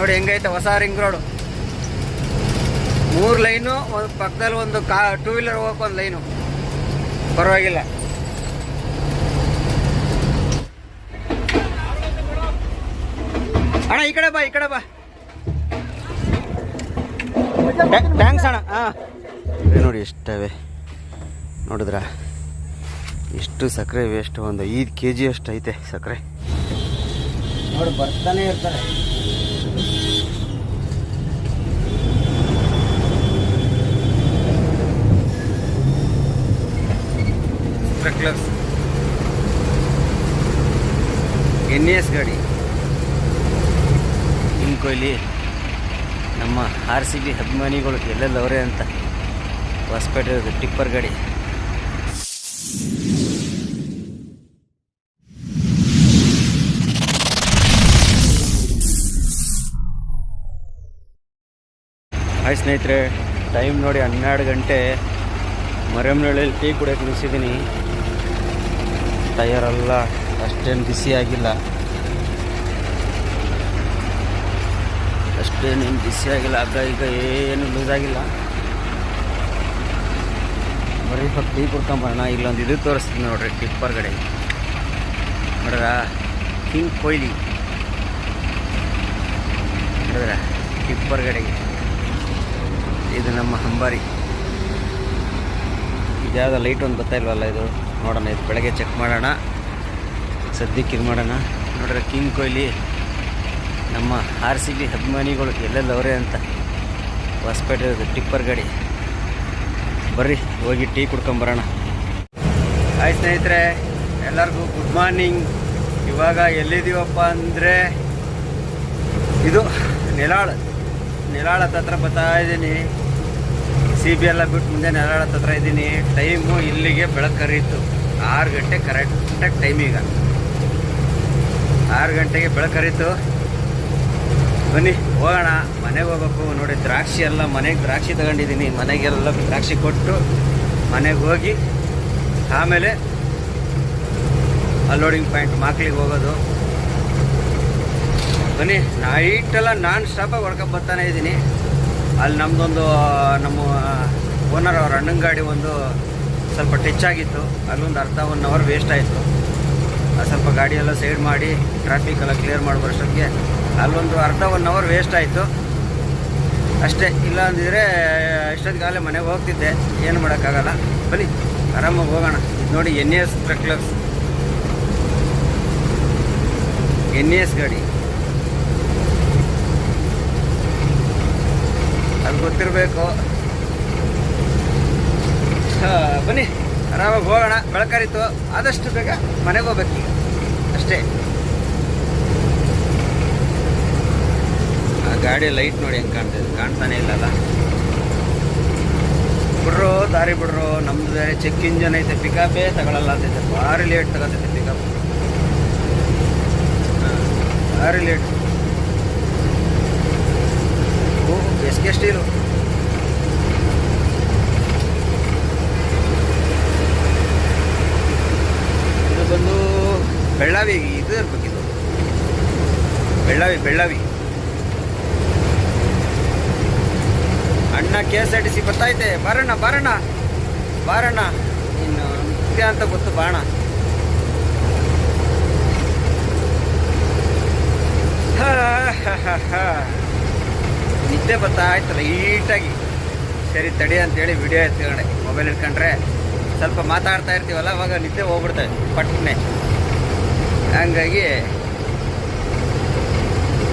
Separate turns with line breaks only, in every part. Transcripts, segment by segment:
ನೋಡಿ ಹೆಂಗೈತೆ ಹೊಸ ರಿಂಗ್ ರೋಡು ಮೂರು ಲೈನು ಒಂದು ಪಕ್ಕದಲ್ಲಿ ಒಂದು ಕಾ ಟೂ ವೀಲರ್ ಹೋಗಕ್ಕೆ ಒಂದು ಲೈನು. ಪರವಾಗಿಲ್ಲ. ಅಣ್ಣ ಈ ಕಡೆ ಬಾ ಈ ಕಡೆ ಬಾ. ಥ್ಯಾಂಕ್ಸ್ ಅಣ್ಣ ಹಾಂ. ನೋಡಿ ಎಷ್ಟವೆ. ನೋಡಿದ್ರ? ಎಷ್ಟು ಸಕ್ಕರೆ ವೇಸ್ಟ್ ಒಂದು ಐದು ಕೆ ಜಿ ಅಷ್ಟು ಐತೆ ಸಕ್ಕರೆ. ನೋಡಿ ಬರ್ತಾನೆ ಇರ್ತಾರೆ. ಟ್ರಕ್ಲರ್ಸ್ ಎನ್ ಎಸ್ ಗಾಡಿ. ಇನ್ ಕೊಹ್ಲಿ, ನಮ್ಮ ಆರ್ ಸಿ ಬಿ ಅಭಿಮಾನಿಗಳು ಎಲ್ಲೆಲ್ಲವರೇ ಅಂತ. ಹೊಸಪೇಟೆ ಟಿಪ್ಪರ್ ಗಾಡಿ. ಹಾಯ್ ಸ್ನೇಹಿತರೆ ಟೈಮ್ ನೋಡಿ ಹನ್ನೆರಡು ಗಂಟೆ. ಮರೆಮನಹಳ್ಳಿಯಲ್ಲಿ ಟೀ ಕುಡಿಯೋಕೆ ನಿಲ್ಸಿದ್ದೀನಿ ಟಯರೆಲ್ಲ ಅಷ್ಟೇನು ಬಿಸಿ ಆಗಿಲ್ಲ. ಅಷ್ಟೇನೇನು ಬಿಸಿ ಆಗಿಲ್ಲ ಆಗ ಈಗ ಏನು ಲೂಸ್ ಆಗಿಲ್ಲ. ಬರೀ ಸ್ವಲ್ಪ ಟೀ ಕುಡ್ಕೊಂಬರೋಣ, ಇಲ್ಲೊಂದು ಇದು ತೋರಿಸ್ತೀನಿ ನೋಡ್ರಿ, ಟಿಪ್ಪರ್ ಕಡೆ. ನೋಡ್ರ, ಕಿಂಗ್ ಕೊಯ್ಲಿ ನೋಡಿದ್ರ ಟಿಪ್ಪರ್ ಕಡೆಗೆ ಇದು ನಮ್ಮ ಹಂಬಾರಿ ಇದ್ಯಾವುದೋ ಲೈಟ್ ಒಂದು ಬರ್ತಾ ಇಲ್ವಲ್ಲ ಇದು. ನೋಡೋಣ, ಇದು ಬೆಳಗ್ಗೆ ಚೆಕ್ ಮಾಡೋಣ. ಸದ್ಯಕ್ಕೆ ಇದು ಮಾಡೋಣ. ನೋಡ್ರೆ ಕಿಂಗ್ ಕೊಹ್ಲಿ ನಮ್ಮ ಆರ್ ಸಿ ಬಿ ಅಭಿಮಾನಿಗಳು ಎಲ್ಲೆಲ್ಲವರೇ ಅಂತ. ಹೊಸಪೇಟೆ ಟಿಪ್ಪರ್ ಗಾಡಿ. ಬರ್ರಿ, ಹೋಗಿ ಟೀ ಕುಡ್ಕೊಂಬರೋಣ ಆಯ್ತು ಸ್ನೇಹಿತರೆ, ಎಲ್ಲರಿಗೂ ಗುಡ್ ಮಾರ್ನಿಂಗ್ ಇವಾಗ ಎಲ್ಲಿದ್ದೀವಪ್ಪ ಅಂದರೆ, ಇದು ನೆಲಾಳ್. ನೆಲಾಳ ಹತ್ರ ಬರ್ತಾ ಇದ್ದೀನಿ. ಸಿ ಬಿ ಎಲ್ಲ ಬಿಟ್ಟು ಮುಂದೆ ನೆಲಾಳ ಹತ್ರ ಇದ್ದೀನಿ. ಟೈಮು ಇಲ್ಲಿಗೆ ಬೆಳಕರಿಯಿತು ಆರು ಗಂಟೆ ಕರೆಕ್ಟಾಗಿ ಟೈಮ್ ಈಗ ಆರು ಗಂಟೆಗೆ ಬೆಳಕರಿತು ಬನ್ನಿ, ಹೋಗೋಣ. ಮನೆಗೆ ಹೋಗ್ಬೇಕು. ನೋಡಿ, ದ್ರಾಕ್ಷಿ ಎಲ್ಲ ಮನೆಗೆ ದ್ರಾಕ್ಷಿ ತಗೊಂಡಿದ್ದೀನಿ. ಮನೆಗೆಲ್ಲ ದ್ರಾಕ್ಷಿ ಕೊಟ್ಟು ಮನೆಗೆ ಹೋಗಿ ಆಮೇಲೆ ಅನ್ಲೋಡಿಂಗ್ ಪಾಯಿಂಟ್ ಮಾಕ್ಲಿಗೆ ಹೋಗೋದು. ಬನ್ನಿ ನೈಟೆಲ್ಲ ನಾನ್ ಸ್ಟಾಪಾಗಿ ಹೊಡ್ಕೊಂಡು ಬರ್ತಾನೆ ಇದ್ದೀನಿ. ಅಲ್ಲಿ ನಮ್ಮದೊಂದು ನಮ್ಮ ಓನರ್ ಅವ್ರ, ಅಣ್ಣನ ಗಾಡಿ ಒಂದು ಸ್ವಲ್ಪ ಟಚ್ ಆಗಿತ್ತು ಅಲ್ಲೊಂದು ಅರ್ಧ ಒನ್ ಅವರ್ ವೇಸ್ಟ್ ಆಯಿತು. ಸ್ವಲ್ಪ ಗಾಡಿಯೆಲ್ಲ ಸೈಡ್ ಮಾಡಿ ಟ್ರಾಫಿಕ್ ಎಲ್ಲ ಕ್ಲಿಯರ್ ಮಾಡೋ ಅಷ್ಟೊತ್ತಿಗೆ ಅಲ್ಲೊಂದು ಅರ್ಧ ಒನ್ ಅವರ್ ವೇಸ್ಟ್ ಆಯಿತು. ಅಷ್ಟೇ ಇಲ್ಲ ಅಂದಿದ್ರೆ ಇಷ್ಟೊತ್ತಿಗಾಗಲೇ ಮನೆಗೆ ಹೋಗ್ತಿದ್ದೆ, ಏನು ಮಾಡೋಕ್ಕಾಗಲ್ಲ. ಬನ್ನಿ, ಆರಾಮಾಗಿ ಹೋಗೋಣ. ಇದು ನೋಡಿ ಎನ್ ಎಸ್ ಟ್ರಕ್ಲರ್ಸ್ ಎನ್ ಎಸ್ ಗಾಡಿ. ಅದು ಗೊತ್ತಿರಬೇಕು. ಬನ್ನಿ. ಆರಾಮಾಗಿ ಹೋಗೋಣ. ಬೆಳಕರಿತು ಆದಷ್ಟು ಬೇಗ ಮನೆಗೆ ಹೋಗ್ಬೇಕು ಅಷ್ಟೇ. ಆ ಗಾಡಿ ಲೈಟ್ ನೋಡಿ ಹೆಂಗೆ ಕಾಣ್ತಿದೆ ಕಾಣ್ತಾನೆ ಇಲ್ಲಲ್ಲ ಬಿಡ್ರು, ದಾರಿ ಬಿಡ್ರು. ನಮ್ದು ಚೆಕ್ ಇಂಜನ್ ಐತೆ ಪಿಕಪೇ ತಗೊಳಲ್ಲ ಅಂತೈತೆ ಭಾರಿ ಲೇಟ್ ತಗೋತೈತೆ ಪಿಕಪ್ ಭಾರಿ ಲೇಟ್ ಓ ಎಸ್ ಕೆ ಇದು ಬಂದು ಬೆಳ್ಳಾವಿ ಇದು ಇರ್ಬೇಕಿದು ಬೆಳ್ಳಾವಿ ಬೆಳ್ಳಾವಿ. ಅಣ್ಣ K S R T C ಬರ್ತಾಯ್ತೆ ಬಾರಣ್ಣ ಬಾರಣ್ಣ. ಬಾರಣ್ಣ. ಇನ್ನು ನಿತ್ಯ ಅಂತ ಗೊತ್ತು ಬಾಣ. ನಿದ್ದೆ ಬರ್ತಾ ಆಯ್ತು ಲೈಟಾಗಿ. ಸರಿ, ತಡಿ ಅಂತೇಳಿ ವಿಡಿಯೋ ಎತ್ಕೊಂಡೆ ಮೊಬೈಲ್ ಇಟ್ಕೊಂಡ್ರೆ ಸ್ವಲ್ಪ ಮಾತಾಡ್ತಾ ಇರ್ತೀವಲ್ಲ, ಅವಾಗ ನಿದ್ದೆ ಹೋಗ್ಬಿಡ್ತೇವೆ ಪಟ್ನೆ. ಹಂಗಾಗಿ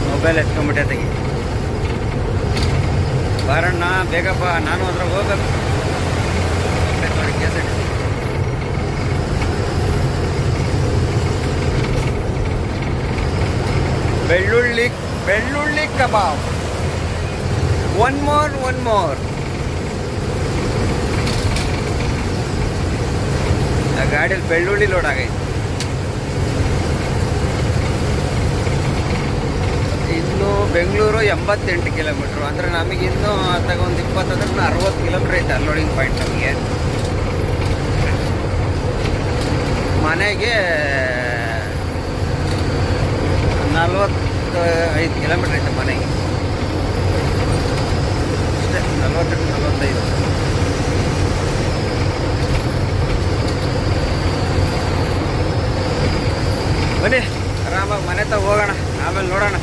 ಮೊಬೈಲ್ ಎತ್ಕೊಂಬಿಟ್ಟೆ ತೆಗಿ ಬಾರಣ್ಣ ಬೇಗಪ್ಪ ನಾನು ಅದ್ರಾಗ ಹೋಗ್ಬೇಕು. ಬೆಳ್ಳುಳ್ಳಿ ಬೆಳ್ಳುಳ್ಳಿ kebab. One more one more ಆ ಗಾಡಿಯಲ್ಲಿ ಬೆಳ್ಳುಳ್ಳಿ ಲೋಡ್ ಆಗೈತೆ ಇನ್ನು ಬೆಂಗಳೂರು ಎಂಬತ್ತೆಂಟು ಕಿಲೋಮೀಟ್ರು. ಅಂದರೆ ನಮಗೆ ಇನ್ನೂ ಅತ್ತಾಗ ಒಂದು ಇಪ್ಪತ್ತಂದ್ರೆ ಅರವತ್ತು ಕಿಲೋಮೀಟ್ರ್ ಐತೆ ಅನ್ಲೋಡಿಂಗ್ ಪಾಯಿಂಟ್ ನಮಗೆ. ಮನೆಗೆ ನಲ್ವತ್ತು ಐದು ಕಿಲೋಮೀಟ್ರ್ ಐತೆ ಮನೆಗೆ. ಅಷ್ಟೇ ನಲವತ್ತು ನಲವತ್ತೈದು. ಬನ್ನಿ, ಆರಾಮಾಗಿ ಮನೆ ತಗ ಹೋಗೋಣ. ಆಮೇಲೆ ನೋಡೋಣ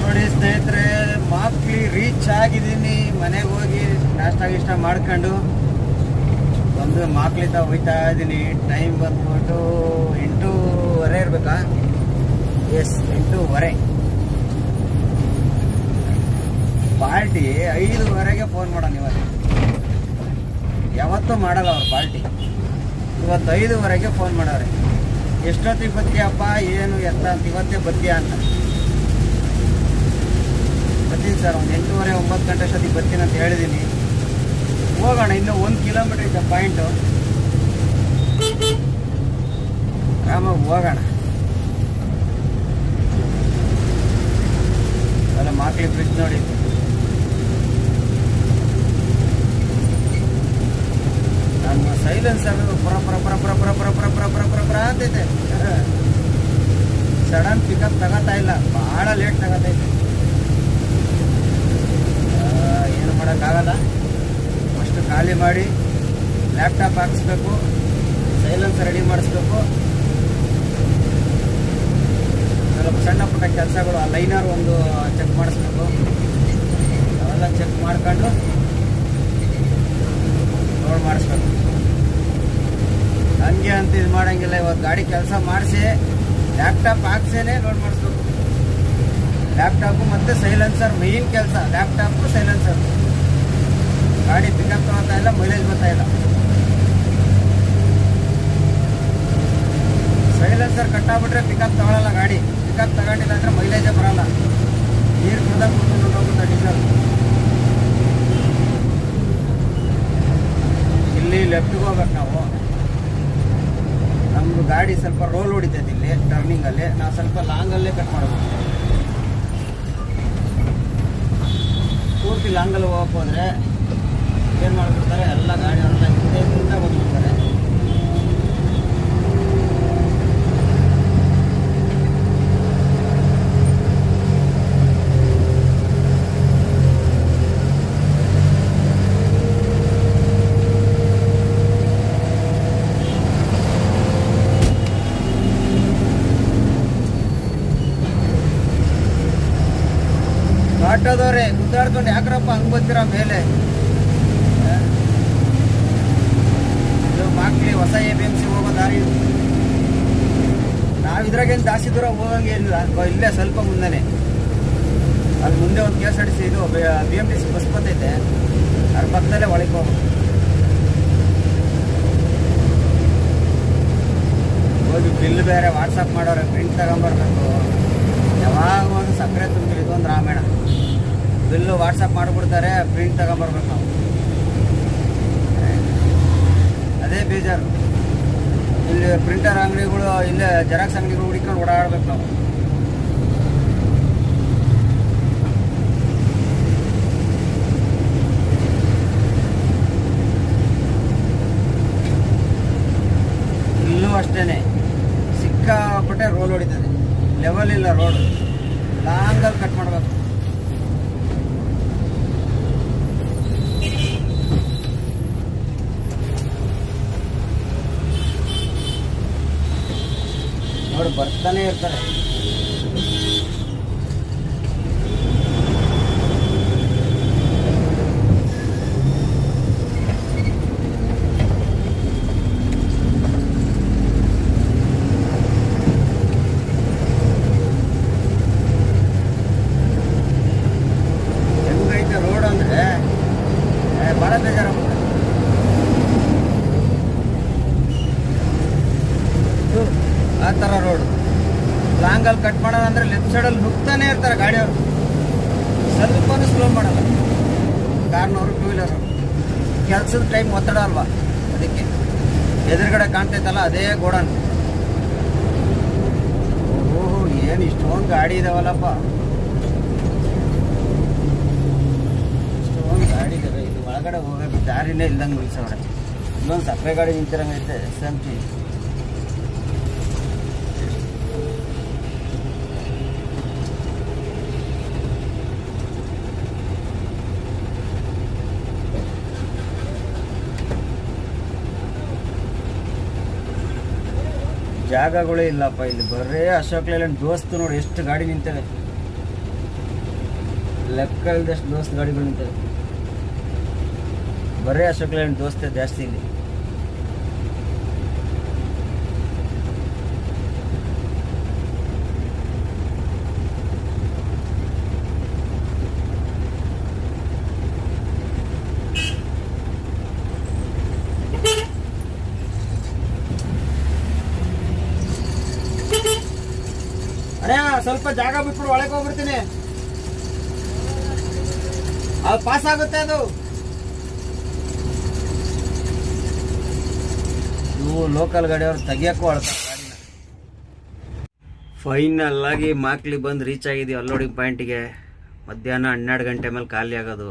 ನೋಡಿ ಸ್ನೇಹಿತರೆ ಮಾಕ್ಲಿ ರೀಚ್ ಆಗಿದ್ದೀನಿ. ಮನೆಗೆ ಹೋಗಿ ನಾಷ್ಟ ಗಿಷ್ಟ ಮಾಡ್ಕೊಂಡು ಬಂದು ಮಾಕ್ಲಿಂದ ಹೋಗ್ತಾ ಇದ್ದೀನಿ ಟೈಮ್ ಬಂದ್ಬಿಟ್ಟು ಎಂಟೂವರೆ ಇರ್ಬೇಕಾ? ಎಸ್ ಎಂಟೂವರೆ. ಪಾರ್ಟಿ ಐದುವರೆಗೆ ಫೋನ್ ಮಾಡೋಣ ಇವತ್ತು. ಯಾವತ್ತೂ ಮಾಡಲ್ಲ ಅವ್ರು ಪಾರ್ಟಿ ಇವತ್ತು ಐದುವರೆಗೆ ಫೋನ್ ಮಾಡವ್ರೆ ಎಷ್ಟೊತ್ತಿಗೆ ಬತ್ತಿಯಪ್ಪ ಏನು, ಎತ್ತ ಅಂತ ಇವತ್ತೇ ಬತ್ತಿಯ ಅಂತ. ಬರ್ತೀನಿ ಸರ್ ಒಂದು ಎಂಟೂವರೆ ಒಂಬತ್ತು ಗಂಟೆ ಅಷ್ಟೊತ್ತಿಗೆ ಬರ್ತೀನಿ ಅಂತ ಹೇಳಿದ್ದೀನಿ ಹೋಗೋಣ ಇನ್ನೂ ಒಂದು ಕಿಲೋಮೀಟ್ರ್ ಇದೆ ಪಾಯಿಂಟು ಆರಾಮಾಗಿ ಹೋಗೋಣ ಅಲ್ಲ ಮಾಕ್ಲಿ ಫ್ರಿಜ್ ನೋಡಿ ನಮ್ಮ ಸೈಲೆನ್ಸ್ ಪುರ ಪುರ ಪುರ ಪುರ ಪುರ ಪುರ ಪುರ ಪುರ ಪುರ ಪುರ ಪುರ ಅಂತೈತೆ ಸಡನ್ ಪಿಕಪ್ ತಗೋತಾ ಇಲ್ಲ ಭಾಳ ಲೇಟ್ ತಗೋತೈತೆ ಏನು ಮಾಡೋಕ್ಕಾಗಲ್ಲ. ಅಷ್ಟು ಖಾಲಿ ಮಾಡಿ ಲ್ಯಾಪ್ಟಾಪ್ ಹಾಕಿಸ್ಬೇಕು ಸೈಲೆನ್ಸ್ ರೆಡಿ ಮಾಡಿಸ್ಬೇಕು. ಸ್ವಲ್ಪ ಸಣ್ಣ ಪುಟ್ಟ ಕೆಲಸಗಳು, ಆ ಲೈನರ್ ಒಂದು ಚೆಕ್ ಮಾಡಿಸ್ಬೇಕು. ಅವೆಲ್ಲ ಚೆಕ್ ಮಾಡ್ಕೊಂಡು ಲೋಡ್ ಮಾಡಿಸ್ಬೇಕು. ಹಂಗೆ ಅಂತ ಇದು ಮಾಡೋಂಗಿಲ್ಲ ಇವಾಗ ಗಾಡಿ ಕೆಲಸ ಮಾಡಿಸಿ ಲ್ಯಾಪ್ಟಾಪ್ ಹಾಕ್ಸೇನೆ ಲೋಡ್ ಮಾಡಿಸ್ಬೇಕು. ಲ್ಯಾಪ್ಟಾಪು ಮತ್ತು ಸೈಲೆನ್ಸರ್ ಮೇಯ್ನ್ ಕೆಲಸ ಲ್ಯಾಪ್ಟಾಪು ಸೈಲೆನ್ಸರ್ ಗಾಡಿ ಪಿಕಪ್ ತಗೋತಾ ಇಲ್ಲ ಮೈಲೇಜ್ ಬರ್ತಾ ಇಲ್ಲ. ಸೈಲೆನ್ಸರ್ ಕಟ್ಟಾಗ್ಬಿಟ್ರೆ ಪಿಕಪ್ ತಗೊಳ್ಳಲ್ಲ ಗಾಡಿ. ಪಿಕಪ್ ತಗೊಂಡಿಲ್ಲ ಅಂದರೆ ಮೈಲೇಜೇ ಬರಲ್ಲ. ನೀರು ಕುಡ್ದ ಕುಡ್ಕೊಂಡು ಹೋಗುತ್ತೆ ಡೀಸೆಲ್ ಇಲ್ಲಿ ಲೆಫ್ಟ್ಗೆ ಹೋಗ್ಬೇಕು ನಾವು. ನಮ್ಮದು ಗಾಡಿ ಸ್ವಲ್ಪ ರೋಲ್ ಹೊಡಿತೈತೆ ಇಲ್ಲಿ ಟರ್ನಿಂಗಲ್ಲಿ ನಾವು ಸ್ವಲ್ಪ ಲಾಂಗಲ್ಲೇ ಕಟ್ ಮಾಡಬೇಕು. ಪೂರ್ತಿ ಲಾಂಗಲ್ಲಿ ಹೋಗಕ್ಕೆ ಹೋದರೆ ಏನು ಮಾಡಿಬಿಡ್ತಾರೆ? ಎಲ್ಲ ಗಾಡಿಯವರೆಲ್ಲ ಹಿಂದೆ ಹಿಂದೆ ಬಂದ್ಬಿಡ್ತಾರೆ ಆಟೋದವ್ರೆ ಗುದ್ದಾಡ್ಕೊಂಡು ಯಾಕ್ರಪ್ಪ ಹಂಗೆ ಬರ್ತೀರಾ ಮೇಲೆ ಆ? ಮಾಕ್ಲಿ ಹೊಸ ಎ ಬಿ ಎಂ ಸಿ ಹೋಗೋ ದಾರಿ. ನಾವು ಇದ್ರಾಗೇನು ಜಾಸ್ತಿ ದೂರ ಹೋಗಂಗೆ ಇಲ್ಲ. ಇಲ್ಲೇ ಸ್ವಲ್ಪ ಮುಂದೆನೆ. ಅಲ್ಲಿ ಮುಂದೆ ಒಂದು ಕೆ ಎಸ್ ಇದು, B M T C bus ಬರ್ತೈತೆ. ಅದ್ರ ಪಕ್ಕದಲ್ಲೇ ಒಳಗೆ ಹೋಗ್ಬೇಕು ಹೋಗಿ ಬಿಲ್ ಬೇರೆ ವಾಟ್ಸಪ್ ಮಾಡೋರೆ ಪ್ರಿಂಟ್ ತಗೊಂಬರ್ಬೇಕು. ಯಾವಾಗ ಒಂದು ಸಕ್ಕರೆ ತುಂಬಿರಿ ಒಂದು ರಾಮಾಯಣ. ಬಿಲ್ಲು ವಾಟ್ಸಪ್ ಮಾಡಿಬಿಡ್ತಾರೆ ಪ್ರಿಂಟ್ ತಗೊಂಬರ್ಬೇಕು ನಾವು. ಅದೇ ಬೇಜಾರು. ಇಲ್ಲಿ ಪ್ರಿಂಟರ್ ಅಂಗಡಿಗಳು ಇಲ್ಲೇ ಜೆರಾಕ್ಸ್ ಅಂಗಡಿಗಳು ಹುಡುಕೊಂಡು ಓಡಾಡ್ಬೇಕು ನಾವು ಇಲ್ಲೂ ಅಷ್ಟೇನೆ ಸಿಕ್ಕಾಪಟ್ಟೆ ರೋಲ್ ಹೊಡಿತದೆ ಲೆವೆಲ್ ಇಲ್ಲ ರೋಡ್ ಲಾಂಗಲ್ಲಿ ಕಟ್ ಮಾಡಬೇಕು ನೋಡಿ ಬರ್ತಾನೆ ಇರ್ತಾರೆ ಹೆಂಗೈತೆ ರೋಡ್ ಅಂದ್ರೆ ಏ, ಭಾಳ ಬೇಜಾರಾಗುತ್ತೆ ಆ ಥರ ರೋಡು ಲಾಂಗಲ್ಲಿ ಕಟ್ ಮಾಡೋಣ ಅಂದರೆ ಲೆಫ್ಟ್ ಸೈಡಲ್ಲಿ ನುಗ್ತಾನೆ ಇರ್ತಾರೆ ಗಾಡಿಯವರು. ಸ್ವಲ್ಪನೂ ಸ್ಲೋ ಮಾಡಲ್ಲ. ಕಾರ್ನವರು ಟೂ ವೀಲರು ಕೆಲಸದ ಟೈಮ್ ಒತ್ತಡ ಅಲ್ವಾ ಅದಕ್ಕೆ. ಎದುರುಗಡೆ ಕಾಣ್ತೈತಲ್ಲ ಅದೇ ಗೋಡನ್. ಓಹೋ, ಏನು ಇಷ್ಟೊಂದು ಗಾಡಿ ಇದಾವಲ್ಲಪ್ಪ. ಕಡೆ ಹೋಗೋದು ದಾರಿನೇ ಇಲ್ದಂಗೆ ಮುಗಿಸೋಣ ಇನ್ನೊಂದು ಸಕ್ಕರೆ ಗಾಡಿ ನಿಂತಿರಂಗೈತೆ ಎಸ್ ಎಂ ಟಿ. ಜಾಗಗಳೇ ಇಲ್ಲಪ್ಪ, ಇಲ್ಲಿ ಬರ್ರೇ ಅಶೋಕ್ ಲೇಲ್ಯಾಂಡ್ ದೋಸ್ತು ನೋಡಿ, ಎಷ್ಟು ಗಾಡಿ ನಿಂತವೆ. ಲೆಕ್ಕ ಇಲ್ದಷ್ಟು ದೋಸ್ತ್ ಗಾಡಿಗಳು ನಿಂತವೆ. ಬರೇ ಹಸುಗಳೇನು ದೋಸ್ತೆ ಜಾಸ್ತಿ ಇಲ್ಲಿ. ಸ್ವಲ್ಪ ಜಾಗ ಬಿಟ್ಬಿಟ್ಟು ಒಳಗೆ ಹೋಗ್ಬಿಡ್ತೀನಿ. ಅದು ಪಾಸ್ ಆಗುತ್ತೆ ಅದು ಇವು ಲೋಕಲ್ ಗಾಡಿಯವ್ರು ತೆಗಿಯಕ್ಕೂ ಅಳ್ತಾರೆ ಗಾಡಿನ ಫೈನಲ್ ಆಗಿ ಮಾಕ್ಲಿ ಬಂದು ರೀಚ್ ಆಗಿದ್ದೀವಿ ಅಲ್ಲೋಡಿಂಗ್ ಪಾಯಿಂಟಿಗೆ ಮಧ್ಯಾಹ್ನ ಹನ್ನೆರಡು ಗಂಟೆ ಮೇಲೆ ಖಾಲಿ ಆಗೋದು.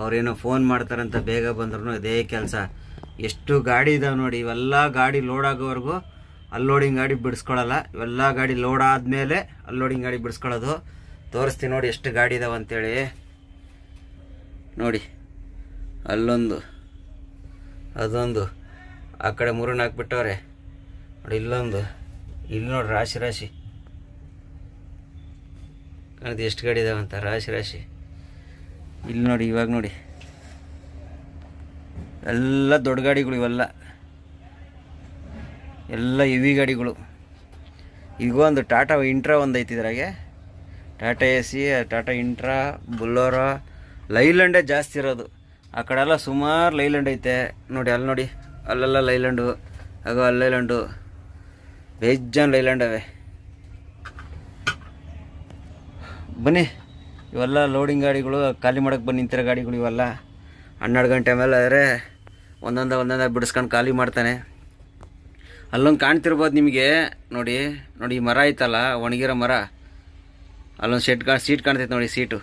ಅವ್ರೇನೋ ಫೋನ್ ಮಾಡ್ತಾರಂತ ಬೇಗ ಬಂದ್ರು ಇದೇ ಕೆಲಸ. ಎಷ್ಟು ಗಾಡಿ ಇದಾವೆ ನೋಡಿ, ಇವೆಲ್ಲ ಗಾಡಿ ಲೋಡ್ ಆಗೋವರೆಗೂ ಅಲ್ಲೋಡಿಂಗ್ ಗಾಡಿ ಬಿಡಿಸ್ಕೊಳ್ಳಲ್ಲ ಇವೆಲ್ಲ ಗಾಡಿ ಲೋಡ್ ಆದಮೇಲೆ ಅಲ್ಲೋಡಿಂಗ್ ಗಾಡಿ ಬಿಡಿಸ್ಕೊಳ್ಳೋದು ತೋರಿಸ್ತೀನಿ ನೋಡಿ ಎಷ್ಟು ಗಾಡಿ ಇದಾವೆ ಅಂತೇಳಿ. ನೋಡಿ, ಅಲ್ಲೊಂದು, ಅದೊಂದು. ಆ ಕಡೆ ಮೂರನ್ನ ಹಾಕ್ಬಿಟ್ಟವ್ರೆ. ನೋಡಿ, ಇಲ್ಲೊಂದು. ಇಲ್ಲಿ ನೋಡಿ ರಾಶಿ ರಾಶಿ. ಕಾಣುತ್ತೆ ಎಷ್ಟು ಗಾಡಿ ಇದಾವೆ ಅಂತ. ರಾಶಿ ರಾಶಿ. ಇಲ್ಲಿ ನೋಡಿ, ಇವಾಗ ನೋಡಿ. ಎಲ್ಲ ದೊಡ್ಡ ಗಾಡಿಗಳು ಇವೆಲ್ಲ. ಎಲ್ಲ ಹೆವಿ ಗಾಡಿಗಳು. ಈಗ ಒಂದು ಟಾಟಾ ಇಂಟ್ರಾ ಒಂದು ಐತಿ ಇದ್ರಾಗೆ. Tata A C Tata Intra Bolero ಲೈಲ್ಯಾಂಡೇ ಜಾಸ್ತಿ ಇರೋದು. ಆ ಕಡೆ ಎಲ್ಲ ಸುಮಾರು ಲೈಲ್ಯಾಂಡ್ ಐತೆ. ನೋಡಿ, ಅಲ್ಲಿ ನೋಡಿ. ಅಲ್ಲೆಲ್ಲ ಲೈಲ್ಯಾಂಡು ಹಾಗೂ ಅಲ್ಲಿ ಲೈಲ್ಯಾಂಡು ಬೇಜಾನ್ ಲೈಲ್ಯಾಂಡ್ ಅವೆ ಬನ್ನಿ. ಇವೆಲ್ಲ ಲೋಡಿಂಗ್ ಗಾಡಿಗಳು, ಖಾಲಿ ಮಾಡೋಕ್ಕೆ ಬಂದು ನಿಂತಿರೋ ಗಾಡಿಗಳು ಇವೆಲ್ಲ. ಹನ್ನೆರಡು ಗಂಟೆ ಮೇಲೆ ಆದರೆ ಒಂದೊಂದ ಒಂದೊಂದ ಬಿಡಿಸ್ಕೊಂಡು ಖಾಲಿ ಮಾಡ್ತಾನೆ. ಅಲ್ಲೊಂದು ಕಾಣ್ತಿರ್ಬೋದು ನಿಮಗೆ. ನೋಡಿ ನೋಡಿ, ಈ ಮರ ಐತಲ್ಲ, ಒಣಗಿರೋ ಮರ. ಅಲ್ಲೊಂದು ಶೆಡ್ ಕಾ, ಸೀಟ್ ಕಾಣ್ತೈತೆ ನೋಡಿ, ಸೀಟು.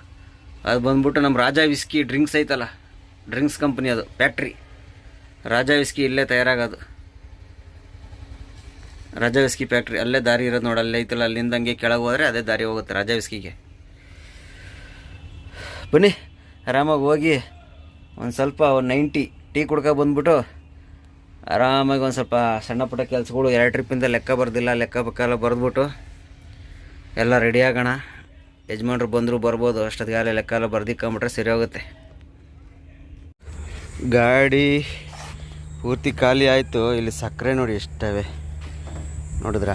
ಅದು ಬಂದ್ಬಿಟ್ಟು ನಮ್ಮ ರಾಜಾ ವಿಸ್ಕಿ ಡ್ರಿಂಕ್ಸ್ ಐತಲ್ಲ. ಡ್ರಿಂಕ್ಸ್ ಕಂಪ್ನಿ ಅದು ಫ್ಯಾಕ್ಟ್ರಿ ರಾಜಾ ವಿಸ್ಕಿ ಇಲ್ಲೇ ತಯಾರಾಗೋದು. ರಾಜಾ ವಿಸ್ಕಿ ಫ್ಯಾಕ್ಟ್ರಿ, ಅಲ್ಲೇ ದಾರಿ ಇರೋದು ನೋಡಿ, ಅಲ್ಲೇ ಐತಲ್ಲ ಅಲ್ಲಿಂದ ಹಂಗೆ ಕೆಳಗೆ ಹೋದರೆ ಅದೇ ದಾರಿ ಹೋಗುತ್ತೆ ರಾಜಾ ವಿಸ್ಕಿಗೆ. ಬನ್ನಿ, ಆರಾಮಾಗಿ ಹೋಗಿ ಒಂದು ಸ್ವಲ್ಪ ಒಂದು ನೈಂಟಿ ಟೀ ಕುಡ್ಕೊ ಬಂದ್ಬಿಟ್ಟು ಆರಾಮಾಗಿ ಒಂದು ಸ್ವಲ್ಪ ಸಣ್ಣ ಪುಟ್ಟ ಕೆಲಸಗಳು ಎರಡು ಟ್ರಿಪ್ಪಿಂದ ಲೆಕ್ಕ ಬರ್ದಿಲ್ಲ, ಲೆಕ್ಕ ಪಕ್ಕ ಬರೆದ್ಬಿಟ್ಟು ಎಲ್ಲ ರೆಡಿ ಆಗೋಣ. ಯಜಮಾನ್ರು ಬಂದರೂ, ಬರ್ಬೋದು, ಅಷ್ಟೊತ್ತಿಗೆ ಲೆಕ್ಕ ಎಲ್ಲ ಬರ್ದಿಕ್ಕೊಂಬಿಟ್ರೆ ಸರಿ ಹೋಗುತ್ತೆ. ಗಾಡಿ ಪೂರ್ತಿ ಖಾಲಿ ಆಯಿತು. ಇಲ್ಲಿ ಸಕ್ಕರೆ ನೋಡಿ ಎಷ್ಟವೆ. ನೋಡಿದ್ರ?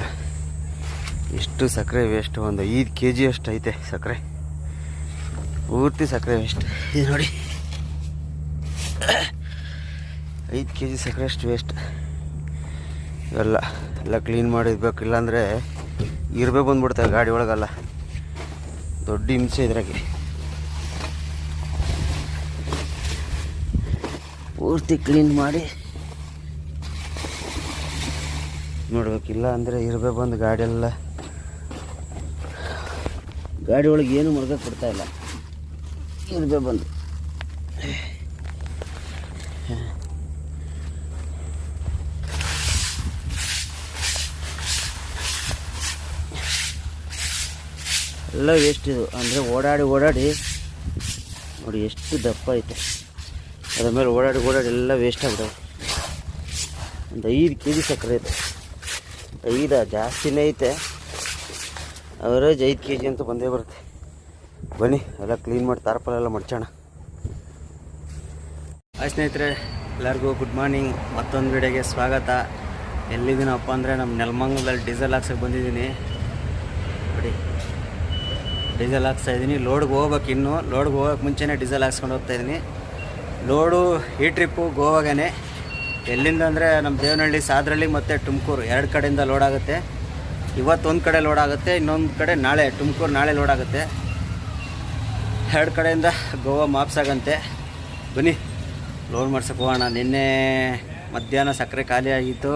ಎಷ್ಟು ಸಕ್ಕರೆ ವೇಸ್ಟ್ ಒಂದು ಐದು ಕೆ ಜಿ ಅಷ್ಟು ಐತೆ ಸಕ್ಕರೆ. ಪೂರ್ತಿ ಸಕ್ಕರೆ ವೇಸ್ಟ್ ಇದು ನೋಡಿ. ಐದು ಕೆ ಜಿ ಸಕ್ಕರೆ ಅಷ್ಟು ವೇಸ್ಟ್ ಇವೆಲ್ಲ ಎಲ್ಲ ಕ್ಲೀನ್ ಮಾಡಿರ್ಬೇಕು. ಇಲ್ಲಾಂದರೆ ಇರಬೇಕು ಬಂದ್ಬಿಡ್ತಾವೆ ಗಾಡಿ ಒಳಗಲ್ಲ. ದೊಡ್ಡ ಹಿಂಸೆ ಇದ್ರಾಗೆ. ಪೂರ್ತಿ ಕ್ಲೀನ್ ಮಾಡಿ ನೋಡ್ಬೇಕಿಲ್ಲ ಅಂದರೆ ಇರ್ಬೇಕು ಗಾಡಿ ಎಲ್ಲ ಗಾಡಿ ಒಳಗೆ ಏನು ಮರ್ಗಕ್ಕೆ ಬಿಡ್ತಾ ಇಲ್ಲ. ಇರ್ಬೇ ಬಂದು. ಎಲ್ಲ ವೇಸ್ಟ್ ಇದು. ಅಂದರೆ ಓಡಾಡಿ ಓಡಾಡಿ ನೋಡಿ ಎಷ್ಟು ದಪ್ಪ ಐತೆ. ಅದ್ರ ಮೇಲೆ ಓಡಾಡಿ ಓಡಾಡಿ ಎಲ್ಲ ವೇಸ್ಟ್ ಆಗ್ಬಿಡೋದು ಒಂದು ಐದು ಕೆ ಜಿ ಸಕ್ಕರೆ ಐತೆ ಐದು, ಜಾಸ್ತಿನೇ ಐತೆ. ಅವರೇಜ್ ಐದು ಕೆ ಜಿ ಅಂತ ಬಂದೇ ಬರುತ್ತೆ. ಬನ್ನಿ, ಎಲ್ಲ ಕ್ಲೀನ್ ಮಾಡಿ ತಾರ್ಪಲ್ ಎಲ್ಲ ಮಡ್ಚೋಣ ಆ ಸ್ನೇಹಿತರೆ, ಎಲ್ಲರಿಗೂ ಗುಡ್ ಮಾರ್ನಿಂಗ್ ಮತ್ತೊಂದು ವಿಡಿಯೋಗೆ ಸ್ವಾಗತ. ಎಲ್ಲಿದ್ದೀನಪ್ಪ ಅಂದರೆ ನಮ್ಮ ನೆಲಮಂಗಲದಲ್ಲಿ ಡೀಸೆಲ್ ಹಾಕ್ಸಕ್ಕೆ ಬಂದಿದ್ದೀನಿ. ನೋಡಿ ಡೀಸೆಲ್ ಹಾಕ್ಸ್ತಾ ಇದ್ದೀನಿ. ಲೋಡ್ಗೆ ಹೋಗ್ಬೇಕು ಇನ್ನು. ಲೋಡ್ಗೆ ಹೋಗೋಕೆ ಮುಂಚೆನೇ ಡೀಸೆಲ್ ಹಾಕ್ಸ್ಕೊಂಡು ಹೋಗ್ತಾ ಇದ್ದೀನಿ. ಲೋಡು ಈ ಟ್ರಿಪ್ಪು ಗೋವಾಗೇ ಎಲ್ಲಿಂದ ಅಂದರೆ ನಮ್ಮ ದೇವನಹಳ್ಳಿ ಸಾದ್ರಳ್ಳಿ ಮತ್ತು ತುಮಕೂರು ಎರಡು ಕಡೆಯಿಂದ ಲೋಡ್ ಆಗುತ್ತೆ. ಇವತ್ತೊಂದು ಕಡೆ ಲೋಡ್ ಆಗುತ್ತೆ, ಇನ್ನೊಂದು ಕಡೆ ನಾಳೆ ತುಮಕೂರು ನಾಳೆ ಲೋಡ್ ಆಗುತ್ತೆ. ಎರಡು ಕಡೆಯಿಂದ ಗೋವಾ ಮಾಪ್ಸಾಗಂತೆ ಬನ್ನಿ ಲೋಡ್ ಮಾಡ್ಸಕ್ಕೆ ಹೋಗೋಣ. ನಿನ್ನೆ ಮಧ್ಯಾಹ್ನ ಸಕ್ಕರೆ ಖಾಲಿ ಆಗಿತ್ತು.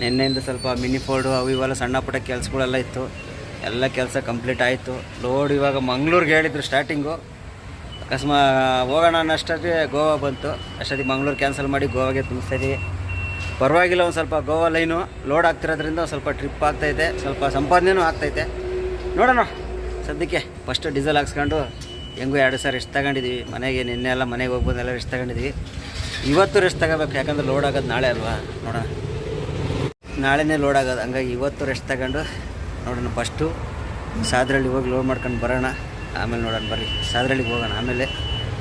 ನಿನ್ನೆಯಿಂದ ಸ್ವಲ್ಪ ಮಿನಿ ಫೋಲ್ಡು ಅವು ಇವೆಲ್ಲ ಸಣ್ಣ ಪುಟ್ಟ ಕೆಲಸಗಳೆಲ್ಲ ಇತ್ತು. ಎಲ್ಲ ಕೆಲಸ ಕಂಪ್ಲೀಟ್ ಆಯಿತು. ಲೋಡ್ ಇವಾಗ ಮಂಗ್ಳೂರಿಗೆ ಹೇಳಿದ್ರು ಸ್ಟಾರ್ಟಿಂಗು ಅಕಸ್ಮಾತ್ ಹೋಗೋಣ ಅನ್ನೋಷ್ಟೊತ್ತಿಗೆ ಗೋವಾ ಬಂತು. ಅಷ್ಟೊತ್ತಿಗೆ ಮಂಗ್ಳೂರು ಕ್ಯಾನ್ಸಲ್ ಮಾಡಿ ಗೋವಾಗೆ ತುಂಬಿಸ್ತೀವಿ. ಪರವಾಗಿಲ್ಲ, ಒಂದು ಸ್ವಲ್ಪ ಗೋವಾ ಲೈನು ಲೋಡ್ ಆಗ್ತಿರೋದ್ರಿಂದ ಸ್ವಲ್ಪ ಟ್ರಿಪ್ ಆಗ್ತೈತೆ. ಸ್ವಲ್ಪ ಸಂಪಾದನೆಯೂ ಆಗ್ತೈತೆ. ನೋಡೋಣ. ಸದ್ಯಕ್ಕೆ ಫಸ್ಟ್ ಡೀಸೆಲ್ ಹಾಕ್ಸ್ಕೊಂಡು ಹೆಂಗೂ ಎರಡು ಸಾವಿರ ರೆಸ್ಟ್ ತಗೊಂಡಿದ್ದೀವಿ ಮನೆಗೆ ನಿನ್ನೆ ಎಲ್ಲ ಮನೆಗೆ ಹೋಗ್ಬೋದೆಲ್ಲ ರೆಸ್ಟ್ ತಗೊಂಡಿದ್ದೀವಿ ಇವತ್ತು ರೆಸ್ಟ್ ತಗೋಬೇಕು, ಯಾಕಂದ್ರೆ ಲೋಡ್ ಆಗೋದು ನಾಳೆ ಅಲ್ವಾ? ನೋಡೋಣ. ನಾಳೆನೇ ಲೋಡ್ ಆಗೋದು. ಹಂಗಾಗಿ ಇವತ್ತು ರೆಸ್ಟ್ ತಗೊಂಡು ನೋಡೋಣ ಫಸ್ಟು ಸಾದ್ರಲ್ಲಿ ಹೋಗಿ ಲೋಡ್ ಮಾಡ್ಕೊಂಡು ಬರೋಣ. ಆಮೇಲೆ ನೋಡೋಣ, ಬರ್ರಿ. ಸಾದ್ರಳಿಗೆ ಹೋಗೋಣ. ಆಮೇಲೆ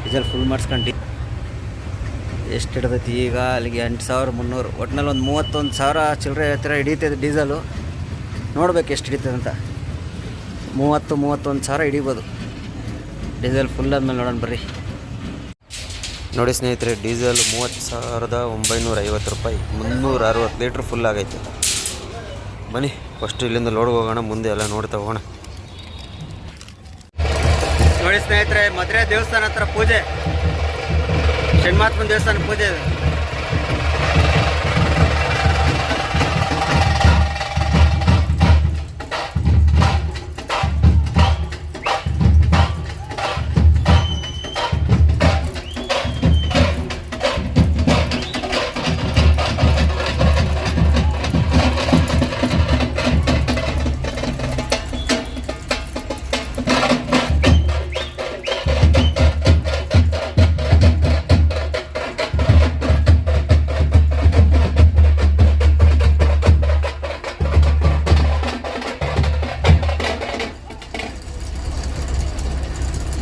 ಡೀಸೆಲ್ ಫುಲ್ ಮಾಡಿಸ್ಕೊಂಡು ಎಷ್ಟು ಹಿಡ್ದೈತಿ ಈಗ? ಅಲ್ಲಿಗೆ ಎಂಟು ಸಾವಿರ ಮುನ್ನೂರು. ಒಟ್ನಲ್ಲಿ ಒಂದು ಮೂವತ್ತೊಂದು ಸಾವಿರ ಚಿಲ್ಲರೆ ಹತ್ತಿರ ಹಿಡಿತೈತೆ ಡೀಸೆಲು. ನೋಡ್ಬೇಕು ಎಷ್ಟು ಹಿಡಿತದೆ ಅಂತ. ಮೂವತ್ತು, ಮೂವತ್ತೊಂದು ಸಾವಿರ ಹಿಡಿಬೋದು. ಡೀಸೆಲ್ ಫುಲ್ ಆದಮೇಲೆ ನೋಡೋಣ, ಬರ್ರಿ. ನೋಡಿ ಸ್ನೇಹಿತರೆ, ಡೀಸೆಲ್ ಮೂವತ್ತು ಸಾವಿರದ ಒಂಬೈನೂರ ಐವತ್ತು ರೂಪಾಯಿ. ಮುನ್ನೂರ ಅರವತ್ತು ಲೀಟ್ರ್ ಫುಲ್ ಆಗೈತೆ. ಬನ್ನಿ ಫಸ್ಟು ಇಲ್ಲಿಂದ ಲೋಡ್ಗೆ ಹೋಗೋಣ, ಮುಂದೆ ಎಲ್ಲ ನೋಡ್ತಾ ಹೋಗೋಣ. ಸ್ನೇಹಿತರೆ ಮದುವೆ ದೇವಸ್ಥಾನ ಹತ್ರ ಪೂಜೆ. ಷಣ್ಮಾತ್ಮನ ದೇವಸ್ಥಾನ ಪೂಜೆ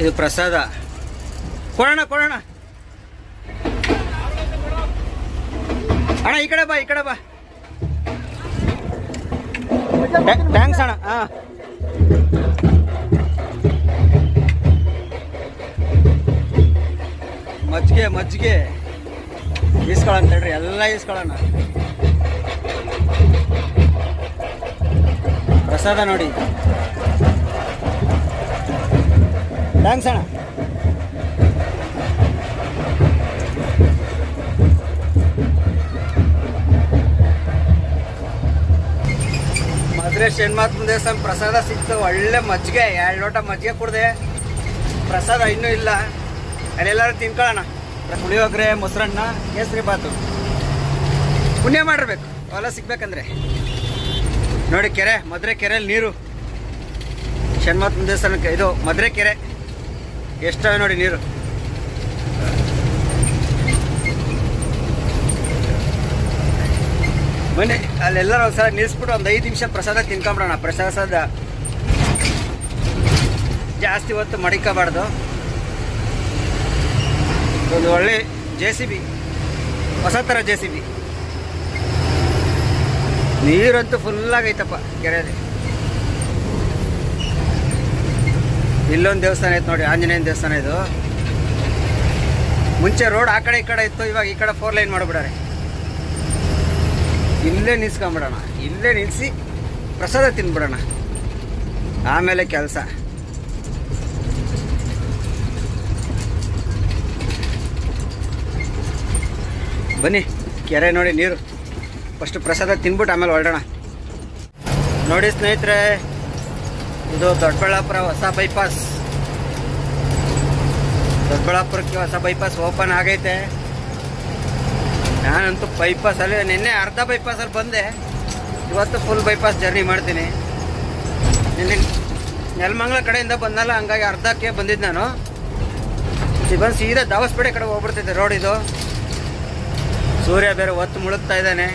ಇದು ಪ್ರಸಾದ. ಕೊಡೋಣ ಕೊಡೋಣ. ಅಣ್ಣ, ಈ ಕಡೆ ಬಾ, ಈ ಕಡೆ ಬಾ. ಥ್ಯಾಂಕ್ಸ್ ಅಣ್ಣ, ಹಾಂ. ಮಜ್ಜಿಗೆ ಮಜ್ಜಿಗೆ. ಈಸ್ಕೊಳ್ಳೋಣ ಹೇಳ್ರಿ, ಎಲ್ಲ ಈಸ್ಕೊಳ್ಳೋಣ ಪ್ರಸಾದ ನೋಡಿ. ಥ್ಯಾಂಕ್ಸ್ ಅಣ್ಣ. ಮದ್ರೆ ಷಣ್ಮಾತ್ಮ ದೇವಸ್ಥಾನ ಪ್ರಸಾದ ಸಿಕ್ತು. ಒಳ್ಳೆ ಮಜ್ಜಿಗೆ ಎರಡು ಲೋಟ ಮಜ್ಜಿಗೆ ಕುಡ್ದೆ. ಪ್ರಸಾದ ಇನ್ನೂ ಇಲ್ಲ. ಅಲ್ಲೆಲ್ಲರೂ ತಿನ್ಕೊಳ್ಳೋಣ. ಪುಳಿಯೋಗರೆ ಮೊಸರನ್ನ ಕೇಸರಿ ಬಾತು. ಪುಣ್ಯ ಮಾಡಿರ್ಬೇಕು. ಹೊಲ ಸಿಗ್ಬೇಕಂದ್ರೆ. ನೋಡಿ ಕೆರೆ ಮದ್ರೆ ಕೆರೆಯಲ್ಲಿ ನೀರು ಷಣ್ಮಾತ್ಮ ದೇವಸ್ಥಾನಕ್ಕೆ ಇದು ಮದ್ರೆ ಕೆರೆ ಎಷ್ಟವೆ ನೋಡಿ ನೀರು? ಬನ್ನಿ, ಅಲ್ಲೆಲ್ಲರೂ ಒಂದ್ಸಲ ನಿಲ್ಲಿಸ್ಬಿಟ್ಟು ಒಂದು ಐದು ನಿಮಿಷ ಪ್ರಸಾದ ತಿನ್ಕೊಂಬಿಡೋಣ. ಪ್ರಸಾದ ಜಾಸ್ತಿ ಹೊತ್ತು ಮಡಿಕೋಬಾರ್ದು. ಒಂದು ಒಳ್ಳೆ ಜೆ ಸಿ ಬಿ ಹೊಸ ಥರ ಜೆ ಸಿ ಬಿ ನೀರಂತೂ ಫುಲ್ಲಾಗೈತಪ್ಪ ಕೆರೆಯಲ್ಲಿ. ಇಲ್ಲೊಂದು ದೇವಸ್ಥಾನ ಐತೆ ನೋಡಿ, ಆಂಜನೇಯನ ದೇವಸ್ಥಾನ ಇದು. ಮುಂಚೆ ರೋಡ್ ಆ ಕಡೆ ಈ ಕಡೆ ಇತ್ತು, ಇವಾಗ ಈ ಕಡೆ ಫೋರ್ ಲೈನ್ ಮಾಡಿಬಿಡಾರೆ. ಇಲ್ಲೇ ನಿಲ್ಸ್ಕೊಂಬಿಡೋಣ, ಇಲ್ಲೇ ನಿಲ್ಲಿಸಿ ಪ್ರಸಾದ ತಿನ್ಬಿಡೋಣ. ಆಮೇಲೆ ಕೆಲಸ. ಬನ್ನಿ, ಕೆರೆ ನೋಡಿ ನೀರು. ಫಸ್ಟ್ ಪ್ರಸಾದ ತಿನ್ಬಿಟ್ಟು ಆಮೇಲೆ ಹೊರಡೋಣ. ನೋಡಿ ಸ್ನೇಹಿತರೆ ಇದು ದೊಡ್ಡಬಳ್ಳಾಪುರ ಹೊಸ ಬೈಪಾಸ್. ದೊಡ್ಡಬಳ್ಳಾಪುರಕ್ಕೆ ಹೊಸ ಬೈಪಾಸ್ ಓಪನ್ ಆಗೈತೆ. ನಾನಂತೂ ಬೈಪಾಸಲ್ಲಿ ನಿನ್ನೆ ಅರ್ಧ ಬೈಪಾಸಲ್ಲಿ ಬಂದೆ. ಇವತ್ತು ಫುಲ್ ಬೈಪಾಸ್ ಜರ್ನಿ ಮಾಡ್ತೀನಿ. ನಿನ್ನೆ ನೆಲಮಂಗಲ ಕಡೆಯಿಂದ ಬಂದಲ್ಲ, ಹಂಗಾಗಿ ಅರ್ಧಕ್ಕೆ ಬಂದಿದ್ದು ನಾನು. ಬಂದು ಸೀದಾ ದಾವಸ್ಪೇಟೆ ಕಡೆ ಹೋಗ್ಬಿಡ್ತಿದ್ದೆ ರೋಡ್ ಇದು. ಸೂರ್ಯ ಬೇರೆ ಒತ್ತು ಮುಳುಗ್ತಾ ಇದ್ದಾನೆ.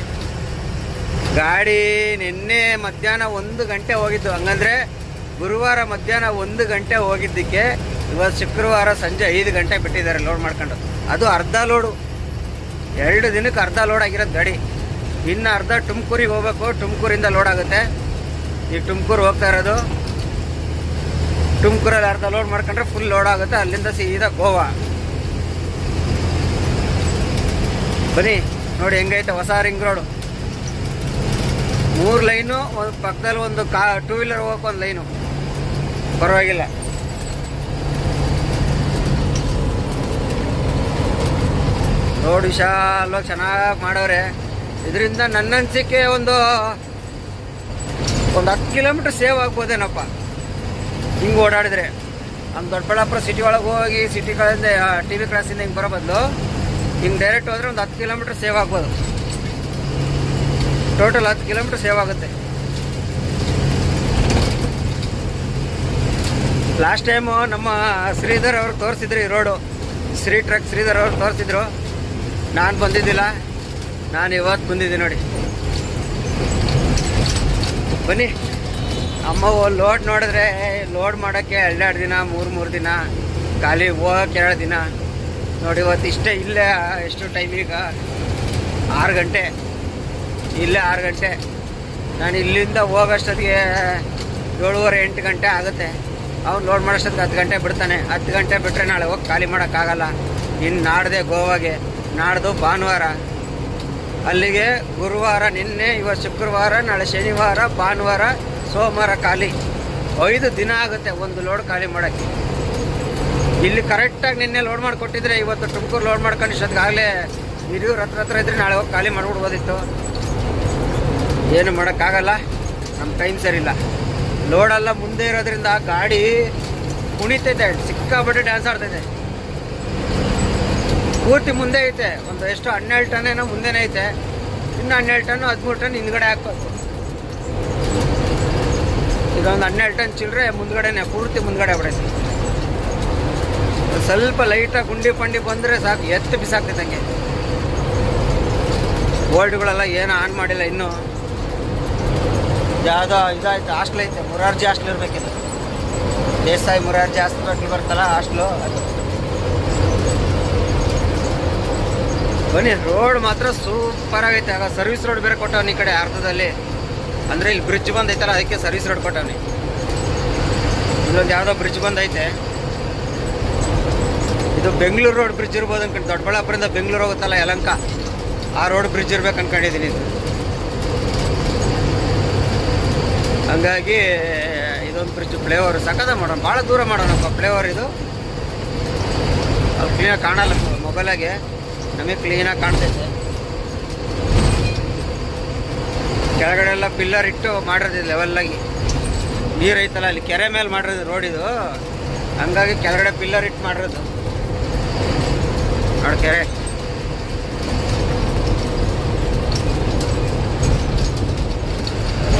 ಗಾಡಿ ನಿನ್ನೆ ಮಧ್ಯಾಹ್ನ ಒಂದು ಗಂಟೆ ಹೋಗಿದ್ದು. ಹಂಗಂದ್ರೆ ಗುರುವಾರ ಮಧ್ಯಾಹ್ನ ಒಂದು ಗಂಟೆ ಹೋಗಿದ್ದಕ್ಕೆ ಇವತ್ತು ಶುಕ್ರವಾರ ಸಂಜೆ ಐದು ಗಂಟೆ ಬಿಟ್ಟಿದ್ದಾರೆ ಲೋಡ್ ಮಾಡ್ಕೊಂಡು ಅದು ಅರ್ಧ ಲೋಡು ಎರಡು ದಿನಕ್ಕೆ ಅರ್ಧ ಲೋಡ್ ಆಗಿರೋದು ಗಾಡಿ. ಇನ್ನು ಅರ್ಧ ತುಮಕೂರಿಗೆ ಹೋಗ್ಬೇಕು, ತುಮಕೂರಿಂದ ಲೋಡ್ ಆಗುತ್ತೆ. ಈ ತುಮಕೂರು ಹೋಗ್ತಾ ಇರೋದು. ತುಮಕೂರಲ್ಲಿ ಅರ್ಧ ಲೋಡ್ ಮಾಡ್ಕೊಂಡ್ರೆ ಫುಲ್ ಲೋಡ್ ಆಗುತ್ತೆ, ಅಲ್ಲಿಂದ ಸೀದಾ ಗೋವಾ. ಬನ್ನಿ, ನೋಡಿ ಹೆಂಗೈತೆ ಹೊಸ ರಿಂಗ್ ರೋಡು ಮೂರು ಲೈನು, ಒಂದು ಪಕ್ಕದಲ್ಲಿ ಒಂದು ಕಾ ಟೂ ವೀಲರ್ ಹೋಗಕ್ಕೆ ಒಂದು ಲೈನು. ಪರವಾಗಿಲ್ಲ. ರೋಡ್ ವಿಶಾಲವಾಗಿ ಚೆನ್ನಾಗಿ ಮಾಡವ್ರೆ ಇದರಿಂದ ನನ್ನ ಅನಿಸಿಕೆ ಒಂದು ಒಂದು ಹತ್ತು ಕಿಲೋಮೀಟ್ರ್ ಸೇವ್ ಆಗ್ಬೋದೇನಪ್ಪ. ಹಿಂಗೆ ಓಡಾಡಿದ್ರೆ. ನಮ್ಮ ದೊಡ್ಡಬಳ್ಳಾಪುರ ಸಿಟಿ ಒಳಗೆ ಹೋಗಿ ಸಿಟಿ ಕಡೆಯಿಂದ ಟಿ ವಿ ಕ್ರಾಸಿಂದ ಹಿಂಗೆ ಬರೋ ಬದಲು ಹಿಂಗೆ ಡೈರೆಕ್ಟ್ ಹೋದರೆ ಒಂದು ಹತ್ತು ಕಿಲೋಮೀಟ್ರ್ ಸೇವ್ ಆಗ್ಬೋದು. ಟೋಟಲ್ ಹತ್ತು ಕಿಲೋಮೀಟ್ರ್ ಸೇವ್ ಆಗುತ್ತೆ. ಲಾಸ್ಟ್ ಟೈಮು ನಮ್ಮ ಶ್ರೀಧರ್ ಅವ್ರು ತೋರಿಸಿದ್ರು ಈ ರೋಡು ಶ್ರೀ ಟ್ರಕ್ ಶ್ರೀಧರ್ ಅವ್ರು ತೋರಿಸಿದ್ರು. ನಾನು ಬಂದಿದ್ದಿಲ್ಲ. ನಾನು ಇವತ್ತು ಬಂದಿದ್ದೀನಿ ನೋಡಿ. ಬನ್ನಿ. ಅಮ್ಮ ಲೋಡ್ ನೋಡಿದ್ರೆ ಲೋಡ್ ಮಾಡೋಕ್ಕೆ ಎರಡೆರಡು ದಿನ, ಮೂರು ಮೂರು ದಿನ, ಖಾಲಿ ಹೋಗೋಕ್ಕೆ ಎರಡು ದಿನ. ನೋಡಿ ಇವತ್ತು ಇಷ್ಟೇ ಇಲ್ಲೇ ಎಷ್ಟು ಟೈಮ್ ಈಗ? ಆರು ಗಂಟೆ. ಇಲ್ಲೇ ಆರು ಗಂಟೆ. ನಾನು ಇಲ್ಲಿಂದ ಹೋಗೋಷ್ಟೊತ್ತಿಗೆ ಏಳುವರೆ, ಎಂಟು ಗಂಟೆ ಆಗುತ್ತೆ. ಅವ್ನು ಲೋಡ್ ಮಾಡೋಷ್ಟೊತ್ತಿಗೆ ಹತ್ತು ಗಂಟೆ ಬಿಡ್ತಾನೆ. ಹತ್ತು ಗಂಟೆ ಬಿಟ್ಟರೆ ನಾಳೆ ಹೋಗಿ ಖಾಲಿ ಮಾಡೋಕ್ಕಾಗಲ್ಲ. ಇನ್ನು ನಾಡ್ದೆ ಗೋವಾಗೆ, ನಾಡ್ದು ಭಾನುವಾರ. ಅಲ್ಲಿಗೆ ಗುರುವಾರ ನಿನ್ನೆ ಇವತ್ತು ಶುಕ್ರವಾರ, ನಾಳೆ ಶನಿವಾರ, ಭಾನುವಾರ, ಸೋಮವಾರ ಖಾಲಿ. ಐದು ದಿನ ಆಗುತ್ತೆ ಒಂದು ಲೋಡ್ ಖಾಲಿ ಮಾಡೋಕ್ಕೆ. ಇಲ್ಲಿ ಕರೆಕ್ಟಾಗಿ ನಿನ್ನೆ ಲೋಡ್ ಮಾಡಿಕೊಟ್ಟಿದ್ರೆ ಇವತ್ತು ತುಮಕೂರು ಲೋಡ್ ಮಾಡ್ಕೊಂಡು ಇಷ್ಟೊತ್ತಿಗಾಗಲೇ ಹಿರಿಯೂರು ಹತ್ರ ಹತ್ರ ಇದ್ದರೆ ನಾಳೆ ಹೋಗಿ ಖಾಲಿ ಮಾಡಿಬಿಡ್ಬೋದಿತ್ತು. ಏನು ಮಾಡೋಕ್ಕಾಗಲ್ಲ. ನಮ್ಮ ಟೈಮ್ ಸರಿಯಿಲ್ಲ. ಲೋಡೆಲ್ಲ ಮುಂದೆ ಇರೋದ್ರಿಂದ ಗಾಡಿ ಕುಣಿತೈತೆ ಸಿಕ್ಕಾಪಟ್ಟೆ ಡ್ಯಾನ್ಸ್ ಆಡ್ತೈತೆ ಪೂರ್ತಿ ಮುಂದೆ ಐತೆ, ಒಂದು ಎಷ್ಟು ಹನ್ನೆರಡು ಟನ್ ಏನೋ ಮುಂದೆನೇ ಐತೆ. ಇನ್ನು ಹನ್ನೆರಡು ಟನ್ ಹದಿಮೂರು ಟನ್ ಹಿಂದ್ಗಡೆ ಹಾಕೋದು ಇದೊಂದು ಹನ್ನೆರಡು ಟನ್ ಚಿಲ್ಲರೆ ಮುಂದ್ಗಡೆನೆ, ಪೂರ್ತಿ ಮುಂದ್ಗಡೆ ಬಿಡೈತೆ ಸ್ವಲ್ಪ ಲೈಟಾಗಿ ಗುಂಡಿ ಪಂಡಿ ಬಂದರೆ ಸಾಕು, ಎತ್ತು ಬಿಸಾಕ್ತೈತೆ ಹಂಗೆ ಬೋಲ್ಡ್ಗಳೆಲ್ಲ ಏನು ಆನ್ ಮಾಡಿಲ್ಲ ಇನ್ನೂ. ಯಾವುದೋ ಇದಾಯ್ತು ಹಾಸ್ಟ್ಲ್ ಐತೆ. ಮುರಾರ್ಜಿ ಹಾಸ್ಟ್ಲ್ ಇರಬೇಕಿತ್ತು. ದೇಸಾಯಿ ಮುರಾರ್ಜಿ ಹಾಸ್ಪಿಟಲ್ ಬರ್ತಲ್ಲ ಹಾಸ್ಟ್ಲು ಅದು ಬನ್ನಿ ರೋಡ್ ಮಾತ್ರ ಸೂಪರ್ ಆಗೈತೆ. ಆಗ ಸರ್ವಿಸ್ ರೋಡ್ ಬೇರೆ ಕೊಟ್ಟವನಿ ಈ ಕಡೆ ಅರ್ಧದಲ್ಲಿ. ಅಂದರೆ ಇಲ್ಲಿ ಬ್ರಿಡ್ಜ್ ಬಂದೈತಲ್ಲ, ಅದಕ್ಕೆ ಸರ್ವಿಸ್ ರೋಡ್ ಕೊಟ್ಟವನಿ. ಇಲ್ಲೊಂದು ಯಾವುದೋ ಬ್ರಿಡ್ಜ್ ಬಂದೈತೆ. ಇದು ಬೆಂಗಳೂರು ರೋಡ್ ಬ್ರಿಡ್ಜ್ ಇರ್ಬೋದು ಅನ್ಕೊಂಡು, ದೊಡ್ಡಬಳ್ಳಾಪುರದಿಂದ ಬೆಂಗಳೂರು ಹೋಗುತ್ತಲ್ಲ ಯಲಂಕ. ಆ ರೋಡ್ ಬ್ರಿಡ್ಜ್ ಇರ್ಬೇಕು ಅನ್ಕೊಂಡಿದ್ದೀನಿ ಇದು ಹಂಗಾಗಿ, ಇದೊಂದು ಫ್ರಿಜ್ ಫ್ಲೇವರ್ ಸಕ್ಕದ ಮಾಡೋಣ. ಭಾಳ ದೂರ ಮಾಡೋಣಪ್ಪ ಫ್ಲೇವರ್ ಇದು. ಅದು ಕ್ಲೀನಾಗಿ ಕಾಣಲ್ಲ ಮೊಬೈಲಾಗೆ ನಮಗೆ ಕ್ಲೀನಾಗಿ ಕಾಣ್ತೈತೆ. ಕೆಳಗಡೆ ಎಲ್ಲ ಪಿಲ್ಲರ್ ಇಟ್ಟು ಮಾಡಿರೋದು ಲೆವೆಲ್ಲಾಗಿ ನೀರು ಐತಲ್ಲ ಅಲ್ಲಿ. ಕೆರೆ ಮೇಲೆ ಮಾಡಿರೋದು ರೋಡ್ ಇದು. ಹಂಗಾಗಿ ಕೆಳಗಡೆ ಪಿಲ್ಲರ್ ಇಟ್ಟು ಮಾಡಿರೋದು. ನೋಡಿ ಕೆರೆ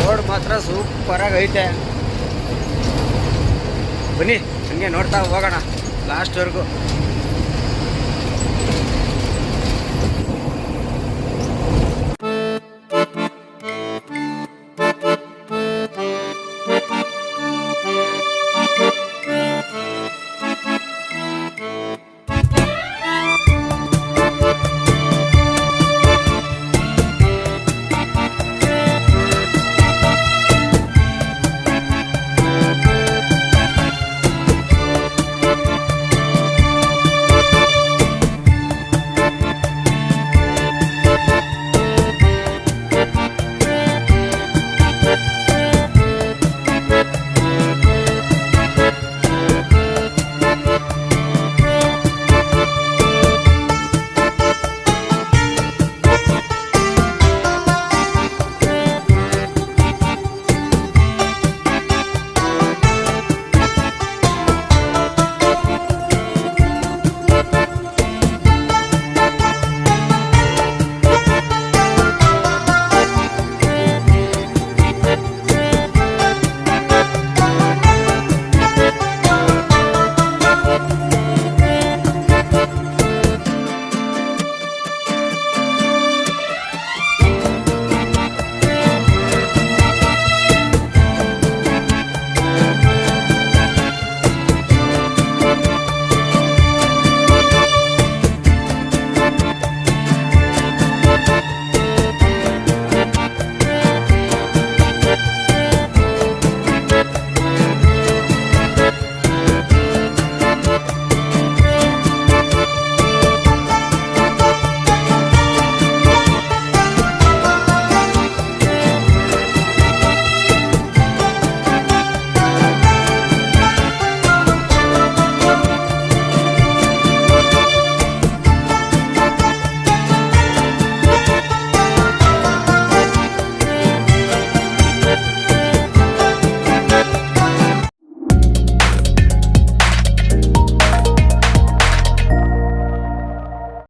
ರೋಡ್ ಮಾತ್ರ ಸೂಪರಾಗಿ ಐತೆ. ಬನ್ನಿ ಹಂಗೆ ನೋಡ್ತಾ ಹೋಗೋಣ ಲಾಸ್ಟ್ವರೆಗೂ